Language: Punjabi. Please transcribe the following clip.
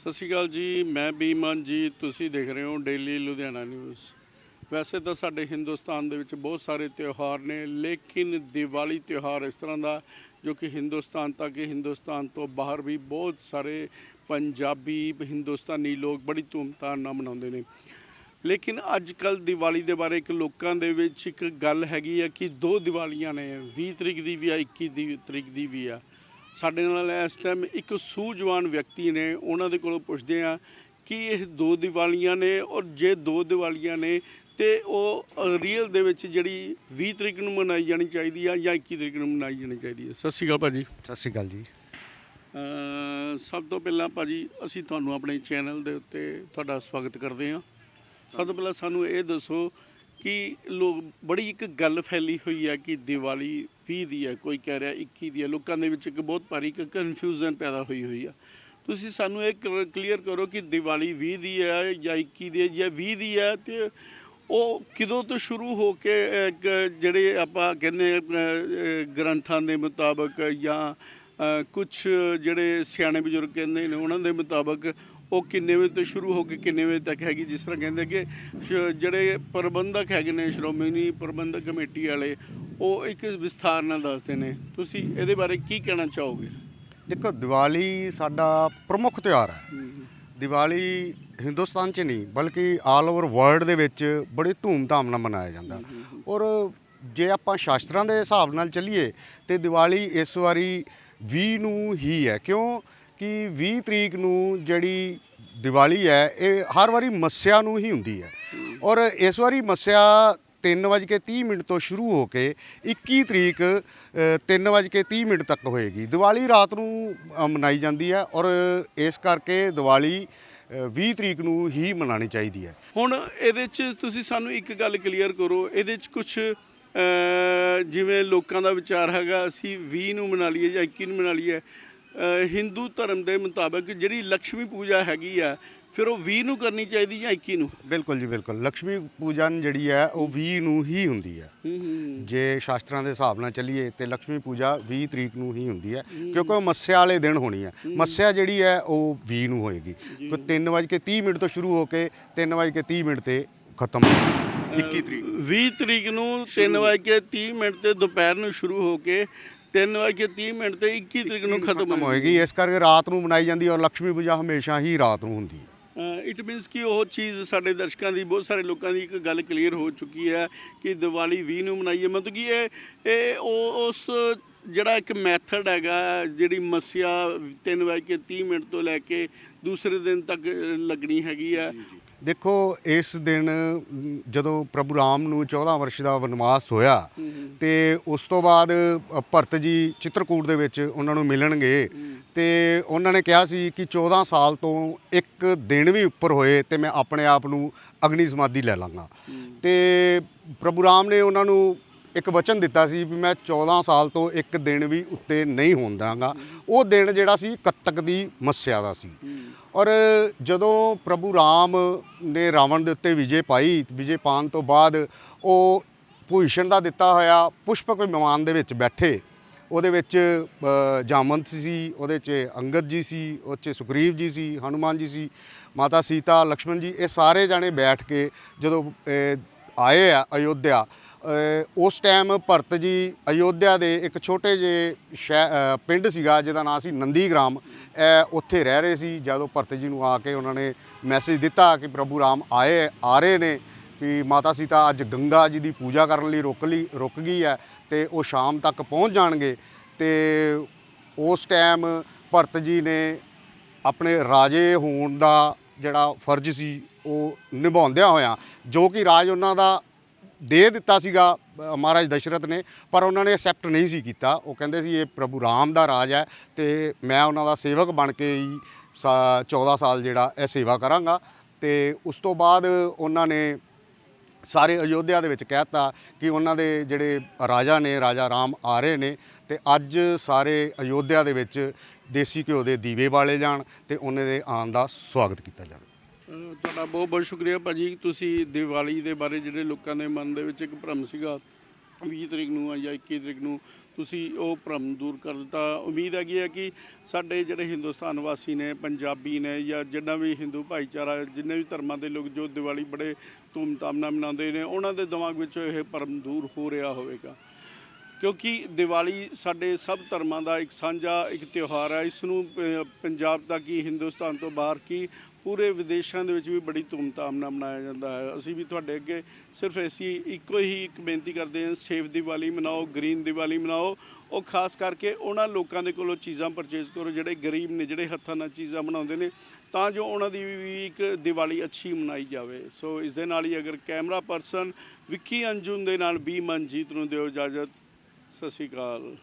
ਸਤਿ ਸ਼੍ਰੀ ਅਕਾਲ ਜੀ, ਮੈਂ ਬੀਮਨ ਜੀ, ਤੁਸੀਂ ਦੇਖ ਰਹੇ ਹੋ ਡੇਲੀ ਲੁਧਿਆਣਾ ਨਿਊਜ਼ ਵੈਸੇ ਤਾਂ ਸਾਡੇ ਹਿੰਦੁਸਤਾਨ ਦੇ ਵਿੱਚ ਬਹੁਤ ਸਾਰੇ ਤਿਉਹਾਰ ਨੇ, ਲੇਕਿਨ ਦੀਵਾਲੀ ਤਿਉਹਾਰ ਇਸ ਤਰ੍ਹਾਂ ਦਾ ਜੋ ਕਿ ਹਿੰਦੁਸਤਾਨ ਤੱਕ ਹਿੰਦੁਸਤਾਨ ਤੋਂ ਬਾਹਰ ਵੀ ਬਹੁਤ ਸਾਰੇ ਪੰਜਾਬੀ, ਹਿੰਦੁਸਤਾਨੀ ਲੋਕ ਬੜੀ ਧੂਮਧਾਮ ਨਾਲ ਮਨਾਉਂਦੇ ਨੇ। ਲੇਕਿਨ ਅੱਜ ਕੱਲ ਦੀਵਾਲੀ ਦੇ ਬਾਰੇ ਇੱਕ ਲੋਕਾਂ ਦੇ ਵਿੱਚ ਇੱਕ ਗੱਲ ਹੈਗੀ ਆ ਕਿ ਦੋ ਦੀਵਾਲੀਆਂ ਨੇ 20 ਤਰੀਕ ਦੀ ਵੀ ਆ 21 ਦੀ ਤਰੀਕ ਦੀ ਵੀ ਆ। ਸਾਡੇ ਨਾਲ ਇਸ ਟਾਈਮ ਇੱਕ ਸੂਝਵਾਨ ਵਿਅਕਤੀ ਨੇ ਉਹਨਾਂ ਦੇ ਕੋਲੋਂ ਪੁੱਛਦੇ ਆ ਕਿ ਇਹ ਦੋ ਦੀਵਾਲੀਆਂ ਨੇ ਔਰ ਜੇ ਦੋ ਦੀਵਾਲੀਆਂ ਨੇ ਤੇ ਉਹ ਰੀਅਲ ਦੇ ਵਿੱਚ ਜਿਹੜੀ 20 ਤਰੀਕ ਨੂੰ ਮਨਾਈ ਜਾਣੀ ਚਾਹੀਦੀ ਆ ਜਾਂ 21 ਤਰੀਕ ਨੂੰ ਮਨਾਈ ਜਾਣੀ ਚਾਹੀਦੀ ਹੈ ਸਤਿ ਸ਼੍ਰੀ ਅਕਾਲ ਭਾਜੀ। ਸਤਿ ਸ਼੍ਰੀ ਅਕਾਲ ਜੀ। ਸਭ ਤੋਂ ਪਹਿਲਾਂ ਭਾਜੀ ਅਸੀਂ ਤੁਹਾਨੂੰ ਆਪਣੇ ਚੈਨਲ ਦੇ ਉੱਤੇ ਤੁਹਾਡਾ ਸਵਾਗਤ ਕਰਦੇ ਹਾਂ। ਸਭ ਤੋਂ ਪਹਿਲਾਂ ਸਾਨੂੰ ਇਹ ਦੱਸੋ ਕਿ ਲੋਕ ਬੜੀ ਇੱਕ ਗੱਲ ਫੈਲੀ ਹੋਈ ਹੈ ਕਿ ਦੀਵਾਲੀ 20 ਦੀ ਹੈ ਕੋਈ ਕਹਿ ਰਿਹਾ 21 ਦੀ ਹੈ ਲੋਕਾਂ ਦੇ ਵਿੱਚ ਇੱਕ ਬਹੁਤ ਭਾਰੀ ਇੱਕ ਕਨਫਿਊਜ਼ਨ ਪੈਦਾ ਹੋਈ ਹੋਈ ਆ। ਤੁਸੀਂ ਸਾਨੂੰ ਇਹ ਕਲੀਅਰ ਕਰੋ ਕਿ ਦੀਵਾਲੀ 20 ਦੀ ਹੈ ਜਾਂ 21 ਦੀ ਹੈ ਜਾਂ 20 ਦੀ ਹੈ ਤੇ ਉਹ ਕਿਦੋਂ ਤੋਂ ਸ਼ੁਰੂ ਹੋ ਕੇ ਜਿਹੜੇ ਆਪਾਂ ਕਹਿੰਦੇ ਅਹ, ਗ੍ਰੰਥਾਂ ਦੇ ਮੁਤਾਬਕ ਜਾਂ ਕੁਝ ਜਿਹੜੇ ਸਿਆਣੇ ਬਜ਼ੁਰਗ ਕਹਿੰਦੇ ਨੇ ਉਹਨਾਂ ਦੇ ਮੁਤਾਬਕ ਉਹ ਕਿੰਨੇ ਵਜੇ ਤੋਂ ਸ਼ੁਰੂ ਹੋ ਕੇ ਕਿੰਨੇ ਵਜੇ ਤੱਕ ਹੈਗੀ ਜਿਸ ਤਰ੍ਹਾਂ ਕਹਿੰਦੇ ਕਿ ਜਿਹੜੇ ਪ੍ਰਬੰਧਕ ਹੈਗੇ ਨੇ ਸ਼੍ਰੋਮਣੀ ਪ੍ਰਬੰਧਕ ਕਮੇਟੀ ਵਾਲੇ ਉਹ ਇੱਕ ਵਿਸਥਾਰ ਨਾਲ ਦੱਸਦੇ ਨੇ। ਤੁਸੀਂ ਇਹਦੇ ਬਾਰੇ ਕੀ ਕਹਿਣਾ ਚਾਹੋਗੇ? ਦੇਖੋ ਦੀਵਾਲੀ ਸਾਡਾ ਪ੍ਰਮੁੱਖ ਤਿਉਹਾਰ ਹੈ। ਦੀਵਾਲੀ ਹਿੰਦੁਸਤਾਨ 'ਚ ਨਹੀਂ ਬਲਕਿ ਆਲ ਓਵਰ ਵਰਲਡ ਦੇ ਵਿੱਚ ਬੜੀ ਧੂਮ-ਧਾਮ ਨਾਲ ਮਨਾਇਆ ਜਾਂਦਾ। ਔਰ ਜੇ ਆਪਾਂ ਸ਼ਾਸਤਰਾਂ ਦੇ ਹਿਸਾਬ ਨਾਲ ਚੱਲੀਏ ਤੇ ਦੀਵਾਲੀ ਇਸ ਵਾਰੀ 20 ਨੂੰ ਹੀ ਹੈ। ਕਿਉਂ? ਕਿ 20 ਤਰੀਕ ਨੂੰ ਜਿਹੜੀ ਦੀਵਾਲੀ ਹੈ ਇਹ ਹਰ ਵਾਰੀ ਮੱਸਿਆ ਨੂੰ ਹੀ ਹੁੰਦੀ ਹੈ। ਔਰ ਇਸ ਵਾਰੀ ਮੱਸਿਆ 3:30 ਮਿੰਟ ਤੋਂ ਸ਼ੁਰੂ ਹੋ ਕੇ 21 ਤਰੀਕ 3:30 ਮਿੰਟ ਤੱਕ ਹੋਏਗੀ। ਦੀਵਾਲੀ ਰਾਤ ਨੂੰ ਮਨਾਈ ਜਾਂਦੀ ਹੈ ਔਰ ਇਸ ਕਰਕੇ ਦੀਵਾਲੀ ਅ, 20 ਤਰੀਕ ਨੂੰ ਹੀ ਮਨਾਉਣੀ ਚਾਹੀਦੀ ਹੈ। ਹੁਣ ਇਹਦੇ 'ਚ ਤੁਸੀਂ ਸਾਨੂੰ ਇੱਕ ਗੱਲ ਕਲੀਅਰ ਕਰੋ। ਇਹਦੇ 'ਚ ਕੁਝ ਜਿਵੇਂ ਲੋਕਾਂ ਦਾ ਵਿਚਾਰ ਹੈਗਾ ਅਸੀਂ 20 ਨੂੰ ਮਨਾ ਲਈਏ ਜਾਂ 21 ਨੂੰ ਮਨਾ ਲਈਏ ਹਿੰਦੂ ਧਰਮ ਦੇ ਮੁਤਾਬਕ ਜਿਹੜੀ ਲక్ష్ਮੀ ਪੂਜਾ ਹੈਗੀ ਆ ਫਿਰ ਉਹ 20 ਨੂੰ ਕਰਨੀ ਚਾਹੀਦੀ ਜਾਂ 21 ਨੂੰ? ਬਿਲਕੁਲ ਜੀ ਬਿਲਕੁਲ। ਲక్ష్ਮੀ ਪੂਜਾ ਜਿਹੜੀ ਹੈ ਉਹ 20 ਨੂੰ ਹੀ ਹੁੰਦੀ ਹੈ ਜੇ ਸ਼ਾਸਤਰਾਂ ਦੇ ਹਿਸਾਬ ਨਾਲ ਚੱਲੀਏ ਤੇ ਲక్ష్ਮੀ ਪੂਜਾ 20 ਤਰੀਕ ਨੂੰ ਹੀ ਹੁੰਦੀ ਹੈ ਕਿਉਂਕਿ ਉਹ ਮੱਸਿਆ ਵਾਲੇ ਦਿਨ ਹੋਣੀ ਹੈ। ਮੱਸਿਆ ਜਿਹੜੀ ਹੈ ਉਹ 20 ਨੂੰ ਹੋਏਗੀ। ਕਿ 3:30 ਮਿੰਟ ਤੋਂ ਸ਼ੁਰੂ ਹੋ ਕੇ 3:30 ਮਿੰਟ ਤੇ ਖਤਮ 21 ਤਰੀਕ। 20 ਤਰੀਕ ਨੂੰ 3:30 ਮਿੰਟ ਤੇ ਦੁਪਹਿਰ ਨੂੰ ਸ਼ੁਰੂ ਹੋ ਕੇ 3:30 ਮਿੰਟ ਤੇ 21 ਤਰੀਕ ਨੂੰ ਖਤਮ ਹੋਏਗੀ। ਇਸ ਕਰਕੇ ਰਾਤ ਨੂੰ ਮਨਾਈ ਜਾਂਦੀ ਹੈ ਔਰ ਲక్ష్ਮੀ ਪੂਜਾ ਹਮੇਸ਼ਾ ਹੀ ਰਾਤ ਨੂੰ ਹੁੰਦੀ ਹੈ। ਇਟ ਮੀਨਸ ਕਿ ਉਹ ਚੀਜ਼ ਸਾਡੇ ਦਰਸ਼ਕਾਂ ਦੀ ਬਹੁਤ ਸਾਰੇ ਲੋਕਾਂ ਦੀ ਇੱਕ ਗੱਲ ਕਲੀਅਰ ਹੋ ਚੁੱਕੀ ਹੈ ਕਿ ਦੀਵਾਲੀ 20 ਨੂੰ ਮਨਾਈਏ ਮਤਲਬ ਕਿ ਇਹ ਇਹ ਉਹ ਉਸ ਜਿਹੜਾ ਇੱਕ ਮੈਥਡ ਹੈਗਾ ਜਿਹੜੀ ਮੱਸਿਆ 3:30 ਮਿੰਟ ਤੋਂ ਲੈ ਕੇ ਦੂਸਰੇ ਦਿਨ ਤੱਕ ਲੱਗਣੀ ਹੈਗੀ ਆ ਦੇਖੋ ਇਸ ਦਿਨ ਜਦੋਂ ਪ੍ਰਭੂ ਰਾਮ ਨੂੰ 14 ਵਰਸ਼ ਦਾ ਵਨਵਾਸ ਹੋਇਆ ਤੇ ਉਸ ਤੋਂ ਬਾਅਦ ਭਰਤ ਜੀ ਚਿੱਤਰਕੂਟ ਦੇ ਵਿੱਚ ਉਹਨਾਂ ਨੂੰ ਮਿਲਣਗੇ ਤੇ ਉਹਨਾਂ ਨੇ ਕਿਹਾ ਸੀ ਕਿ 14 ਸਾਲ ਤੋਂ ਇੱਕ ਦਿਨ ਵੀ ਉੱਪਰ ਹੋਏ ਤੇ ਮੈਂ ਆਪਣੇ ਆਪ ਨੂੰ ਅਗਨੀ ਸਮਾਧੀ ਲੈ ਲਾਂਗਾ। ਤੇ ਪ੍ਰਭੂ ਰਾਮ ਨੇ ਉਹਨਾਂ ਨੂੰ ਇੱਕ ਵਚਨ ਦਿੱਤਾ ਸੀ ਵੀ ਮੈਂ 14 ਸਾਲ ਤੋਂ ਇੱਕ ਦਿਨ ਵੀ ਉੱਤੇ ਨਹੀਂ ਹੋਣ ਦਾਂਗਾ ਉਹ ਦਿਨ ਜਿਹੜਾ ਸੀ ਕੱਤਕ ਦੀ ਮੱਸਿਆ ਦਾ ਸੀ। ਔਰ ਜਦੋਂ ਪ੍ਰਭੂ ਰਾਮ ਨੇ ਰਾਵਣ ਦੇ ਉੱਤੇ ਵਿਜੇ ਪਾਈ, ਵਿਜੇ ਪਾਣ ਤੋਂ ਬਾਅਦ ਉਹ ਭੂਸ਼ਣ ਦਾ ਦਿੱਤਾ ਹੋਇਆ ਪੁਸ਼ਪਕ ਵਿਮਾਨ ਦੇ ਵਿੱਚ ਬੈਠੇ। ਉਹਦੇ ਵਿੱਚ ਜਾਮੰਤ ਸੀ, ਉਹਦੇ 'ਚ ਅੰਗਦ ਜੀ ਸੀ, ਉਹ 'ਚ ਸੁਖਰੀਵ ਜੀ ਸੀ, ਹਨੂਮਾਨ ਜੀ ਸੀ, ਮਾਤਾ ਸੀਤਾ ਲక్ష్మణ ਜੀ, ਇਹ ਸਾਰੇ ਜਾਣੇ ਬੈਠ ਕੇ ਜਦੋਂ ਆਏ ਆ ਅਯੋਧਿਆ ਉਸ ਟਾਈਮ ਭਰਤ ਜੀ ਅਯੋਧਿਆ ਦੇ ਇੱਕ ਛੋਟੇ ਜਿਹੇ ਸ਼ਹਿ- ਪਿੰਡ ਸੀਗਾ ਜਿਹਦਾ ਨਾਮ ਸੀ ਨੰਦੀਗ੍ਰਾਮ। ਅ, ਉੱਥੇ ਰਹਿ ਰਹੇ ਸੀ ਜਦੋਂ ਭਰਤ ਜੀ ਨੂੰ ਆ ਕੇ ਉਹਨਾਂ ਨੇ ਮੈਸੇਜ ਦਿੱਤਾ ਕਿ ਪ੍ਰਭੂ ਰਾਮ ਆਏ ਆ ਰਹੇ ਨੇ ਵੀ ਮਾਤਾ ਸੀਤਾ ਅੱਜ ਗੰਗਾ ਜੀ ਦੀ ਪੂਜਾ ਕਰਨ ਲਈ ਰੁਕ ਲਈ ਰੁਕ ਗਈ ਹੈ ਤੇ ਉਹ ਸ਼ਾਮ ਤੱਕ ਪਹੁੰਚ ਜਾਣਗੇ। ਤੇ ਉਸ ਟਾਈਮ ਭਰਤ ਜੀ ਨੇ ਆਪਣੇ ਰਾਜੇ ਹੋਣ ਦਾ ਜਿਹੜਾ ਫਰਜ਼ ਸੀ ਉਹ ਨਿਭਾਉਂਦਿਆਂ ਹੋਇਆਂ ਜੋ ਕਿ ਰਾਜ ਉਹਨਾਂ ਦਾ ਦੇ ਦਿੱਤਾ ਸੀਗਾ ਮਹਾਰਾਜ ਦਸ਼ਰਥ ਨੇ, ਪਰ ਉਹਨਾਂ ਨੇ ਐਕਸੈਪਟ ਨਹੀਂ ਸੀ ਕੀਤਾ। ਉਹ ਕਹਿੰਦੇ ਸੀ, ਇਹ ਪ੍ਰਭੂ ਰਾਮ ਦਾ ਰਾਜ ਹੈ ਤੇ ਮੈਂ ਉਹਨਾਂ ਦਾ ਸੇਵਕ ਬਣ ਕੇ ਹੀ ਸਾ- 14 ਸਾਲ ਜਿਹੜਾ ਇਹ ਸੇਵਾ ਕਰਾਂਗਾ। ਤੇ ਉਸ ਤੋਂ ਬਾਅਦ ਉਹਨਾਂ ਨੇ ਸਾਰੇ ਅਯੋਧਿਆ ਦੇ ਵਿੱਚ ਕਹਿਤਾ ਕਿ ਉਹਨਾਂ ਦੇ ਜਿਹੜੇ ਰਾਜਾ ਨੇ, ਰਾਜਾ ਰਾਮ ਆ ਰਹੇ ਨੇ ਤੇ ਅੱਜ ਸਾਰੇ ਅਯੋਧਿਆ ਦੇ ਵਿੱਚ ਦੇਸੀ ਘਿਓ ਦੇ ਦੀਵੇ ਵਾਲੇ ਜਾਣ ਤੇ ਉਹਨਾਂ ਦੇ ਆਉਣ ਦਾ ਸਵਾਗਤ ਕੀਤਾ ਜਾਵੇ। ਤੁਹਾਡਾ ਬਹੁਤ ਬਹੁਤ ਸ਼ੁਕਰੀਆ ਭਾਜੀ। ਤੁਸੀਂ ਦੀਵਾਲੀ ਦੇ ਬਾਰੇ ਜਿਹੜੇ ਲੋਕਾਂ ਦੇ ਮਨ ਦੇ ਵਿੱਚ ਇੱਕ ਭਰਮ ਸੀਗਾ 20 ਤਰੀਕ ਨੂੰ ਜਾਂ 21 ਤਰੀਕ ਨੂੰ, ਤੁਸੀਂ ਉਹ ਭਰਮ ਦੂਰ ਕਰ ਦਿੱਤਾ। ਉਮੀਦ ਹੈਗੀ ਹੈ ਕਿ ਸਾਡੇ ਜਿਹੜੇ ਹਿੰਦੁਸਤਾਨ ਵਾਸੀ ਨੇ, ਪੰਜਾਬੀ ਨੇ ਜਾਂ ਜਿੰਨਾ ਵੀ ਹਿੰਦੂ ਭਾਈਚਾਰਾ, ਜਿੰਨੇ ਵੀ ਧਰਮਾਂ ਦੇ ਲੋਕ ਜੋ ਦੀਵਾਲੀ ਬੜੇ ਧੂਮਧਾਮ ਨਾਲ ਮਨਾਉਂਦੇ ਨੇ, ਉਹਨਾਂ ਦੇ ਦਿਮਾਗ ਵਿੱਚੋਂ ਇਹ ਭਰਮ ਦੂਰ ਹੋ ਰਿਹਾ ਹੋਵੇਗਾ। ਕਿਉਂਕਿ ਦੀਵਾਲੀ ਸਾਡੇ ਸਭ ਧਰਮਾਂ ਦਾ ਇੱਕ ਸਾਂਝਾ ਇੱਕ ਤਿਉਹਾਰ ਹੈ ਇਸ ਨੂੰ ਪੰਜਾਬ ਦਾ ਕੀ, ਹਿੰਦੁਸਤਾਨ ਤੋਂ ਬਾਹਰ ਕੀ ਪੂਰੇ ਵਿਦੇਸ਼ਾਂ ਦੇ ਵਿੱਚ ਵੀ ਬੜੀ ਧੂਮਧਾਮ ਨਾਲ ਮਨਾਇਆ ਜਾਂਦਾ ਹੈ। ਅਸੀਂ ਵੀ ਤੁਹਾਡੇ ਅੱਗੇ ਸਿਰਫ ਅਸੀਂ ਇੱਕੋ ਹੀ ਇੱਕ ਬੇਨਤੀ ਕਰਦੇ ਹਾਂ ਸੇਫ ਦੀਵਾਲੀ ਮਨਾਓ, ਗ੍ਰੀਨ ਦੀਵਾਲੀ ਮਨਾਓ। ਉਹ ਖਾਸ ਕਰਕੇ ਉਹਨਾਂ ਲੋਕਾਂ ਦੇ ਕੋਲੋਂ ਚੀਜ਼ਾਂ ਪਰਚੇਜ਼ ਕਰੋ, ਜਿਹੜੇ ਗਰੀਬ ਨੇ, ਜਿਹੜੇ ਹੱਥਾਂ ਨਾਲ ਚੀਜ਼ਾਂ ਬਣਾਉਂਦੇ ਨੇ, ਤਾਂ ਜੋ ਉਹਨਾਂ ਦੀ ਵੀ ਇੱਕ ਦੀਵਾਲੀ ਅੱਛੀ ਮਨਾਈ ਜਾਵੇ। ਸੋ ਇਸ ਦੇ ਨਾਲ ਹੀ ਅਗਰ ਕੈਮਰਾ ਪਰਸਨ ਵਿੱਕੀ ਅੰਜੁਨ ਦੇ ਨਾਲ ਬੀ ਮਨਜੀਤ ਨੂੰ ਦਿਓ ਇਜਾਜ਼ਤ। ਸਤਿ ਸ਼੍ਰੀ ਅਕਾਲ।